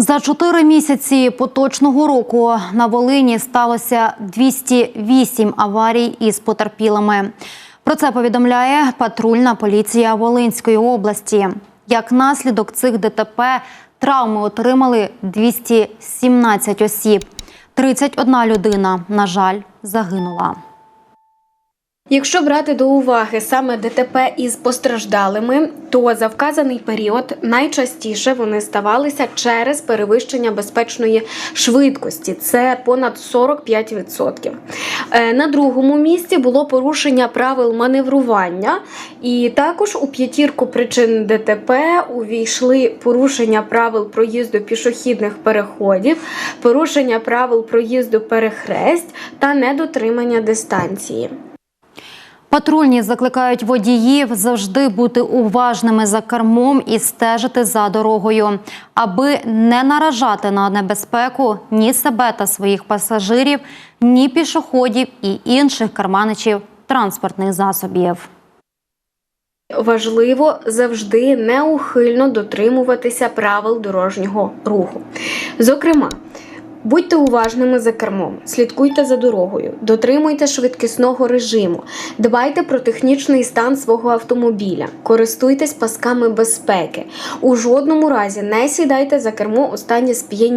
За чотири місяці поточного року на Волині сталося 208 аварій із потерпілими. Про це повідомляє патрульна поліція Волинської області. Як наслідок цих ДТП травми отримали 217 осіб. 31 людина, на жаль, загинула. Якщо брати до уваги саме ДТП із постраждалими, то за вказаний період найчастіше вони ставалися через перевищення безпечної швидкості. Це понад 45%. Е, На другому місці було порушення правил маневрування, і також у п'ятірку причин ДТП увійшли порушення правил проїзду пішохідних переходів, порушення правил проїзду перехресть та недотримання дистанції. Патрульні закликають водіїв завжди бути уважними за кермом і стежити за дорогою, аби не наражати на небезпеку ні себе та своїх пасажирів, ні пішоходів і інших карманичів транспортних засобів. Важливо завжди неухильно дотримуватися правил дорожнього руху. Зокрема, будьте уважними за кермом, слідкуйте за дорогою, дотримуйте швидкісного режиму, дбайте про технічний стан свого автомобіля, користуйтесь пасками безпеки. У жодному разі не сідайте за кермо у стані сп'яніння.